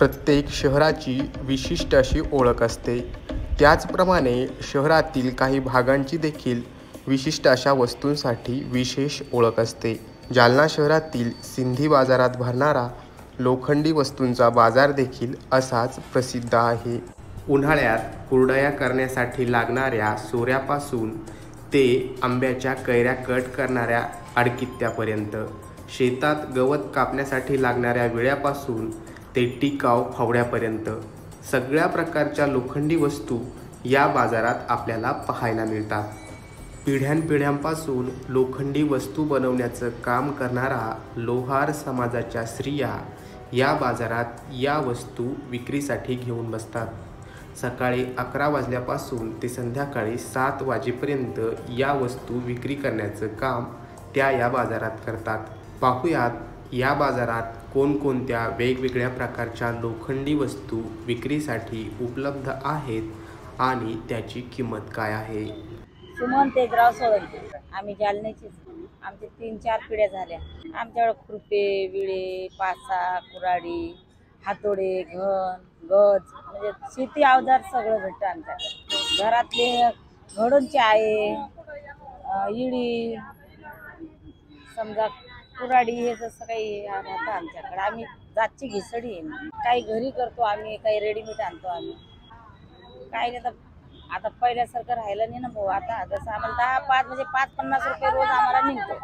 प्रत्येक शहराची विशिष्ट अशी ओळख असते. त्याचप्रमाणे शहरातील काही भागांची देखील विशिष्ट अशा वस्तूंसाठी विशेष ओळख असते. जालना शहरातील सिंधी बाजारात भरणारा लोखंडी वस्तूंचा बाजार देखील असाच प्रसिद्ध आहे. उन्हाळ्यात कुरडया करण्यासाठी लागणाऱ्या सोऱ्यापासून ते आंब्याच्या कैऱ्या कट करणाऱ्या अडकित्त्यापर्यंत शेतात गवत कापण्यासाठी लागणाऱ्या विळ्यापासून ते टिकाव फावड्यापर्यंत सगळ्या प्रकारच्या लोखंडी वस्तू या बाजारात आपल्याला पाहायला मिळतात. पिढ्यानपिढ्यांपासून लोखंडी वस्तू बनवण्याचं काम करणारा लोहार समाजाच्या स्त्रिया या बाजारात या वस्तू विक्रीसाठी घेऊन बसतात. सकाळी अकरा वाजल्यापासून ते संध्याकाळी सात वाजेपर्यंत या वस्तू विक्री करण्याचं काम त्या या बाजारात करतात. पाहुयात या बाजारात कोणकोणत्या वेगवेगळ्या प्रकारच्या लोखंडी वस्तू विक्रीसाठी उपलब्ध आहेत आणि त्याची किंमत काय आहे? सुमन तेजराव सोळंकी आम्ही जालन्याचीच आमचे तीन चार पिढ्या झाल्या. आमच्याकडे खुरपे विळे पासा कुराडी हातोडे घन गज म्हणजे शेती अवजार सगळं भेटतं आमच्याकडे. घरातले घडूंचे आहे इडी समजा कुराडी हे जसं काही राहतं आमच्याकडे. आम्ही जातची घिसडी आहे काही घरी करतो आम्ही काही रेडीमेड आणतो आम्ही. काय नाही तर आता पहिल्यासारखं राहिलं नाही ना भाऊ. आता जसं आम्हाला दहा पाच म्हणजे पाच पन्नास रुपये रोज आम्हाला निघतो.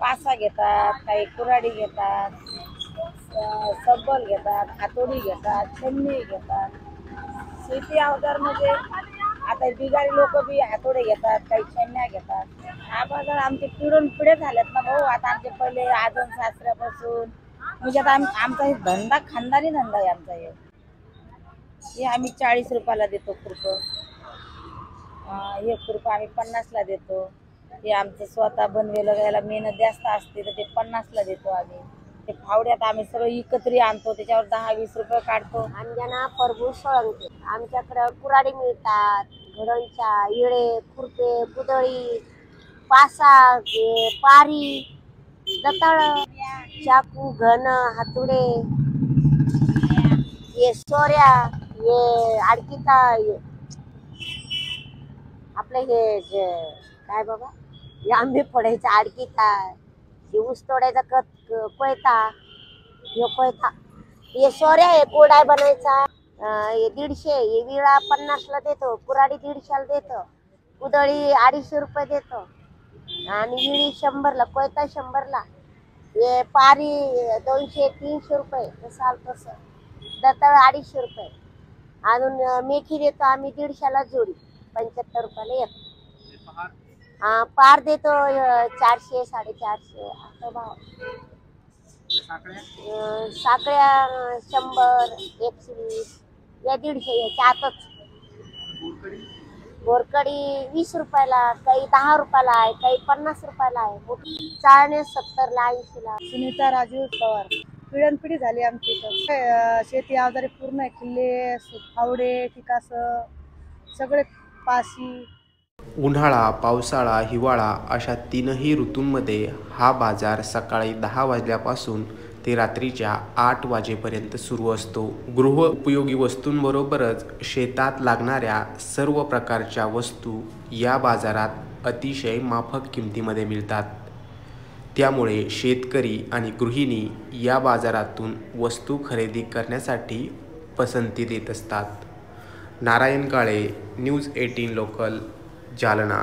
पासा घेतात काही कुराडी घेतात सब्बल घेतात हातोडी घेतात छन्नी घेतात. शेती अवजार म्हणजे आता बिगारी लोक बी हातोडे घेतात काही छन्या घेतात. आपण आमचे पिढून पिढे झाल्यात ना भाऊ. आता आमचे पहिले आजून सासऱ्यापासून. म्हणजे आता आम- आमचा हे धंदा खानदानी धंदा आहे आमचा हे. हे आम्ही चाळीस रुपयाला देतो खुरपं. हे खुरपं आम्ही पन्नासला देतो. हे आमचं स्वतः बनवेलं याला मेहनत जास्त असते तर ते पन्नासला देतो आम्ही. ते फावड्यात आम्ही सगळं एकत्र आणतो त्याच्यावर दहा वीस रुपये काढतो. आमच्या प्रभू सोळंके. आमच्याकडं कुराडी मिळतात घडणच्या इळे खुरपे कुदळी पासा पारी दतळ चाकू घन हातुडे ये सोऱ्या ये आडकिता आपले हे जे काय बाबा? हे आंबे फोडायचा आडकिता. हे ऊस तोडायचा कत कोयता हे कोयता। हे सोऱ्या आहे कोडाय बनायचा हे दीडशे हे विळा पन्नासला देतो कुराडी दीडशेला देतो कुदळी अडीचशे रुपये देतो। आणि विळी शंभरला कोयता शंभरला हे पारी दोनशे तीनशे रुपये जसं आलं तसं दतळ अडीचशे रुपये अजून मेथी देतो आम्ही दीडशेला जोडी पंच्याहत्तर रुपयाला एक। हा पार देतो अं, चारशे साडेचारशे असं भाव. अं, साखळ्या अं, शंभर एकशे वीस या दीडशे याच्या आतच. बोरकडी? वीस रुपयाला काही दहा रुपयाला आहे काही पन्नास रुपयाला आहे. चाळणे सत्तरला ऐंशीला. सुनीता राजू पवार. पिढ्यानपिढी झाली आमची इथं. काय, अं, शेती अवजारे पूर्ण आहे. किल्ले सु- फावडे टिकास सगळे पाशी. उन्हाळा पावसाळा हिवाळा अशा तीनही ऋतूंमध्ये हा बाजार सकाळी दहा वाजल्यापासून ते रात्रीच्या आठ वाजेपर्यंत सुरू असतो. गृह उपयोगी वस्तूंबरोबरच शेतात लागणाऱ्या सर्व प्रकारच्या वस्तू या बाजारात अतिशय माफक किमतीमध्ये मिळतात. त्यामुळे शेतकरी आणि गृहिणी या बाजारातून वस्तू खरेदी करण्यासाठी पसंती देत असतात. Narayan Kale news eighteen local. Jalna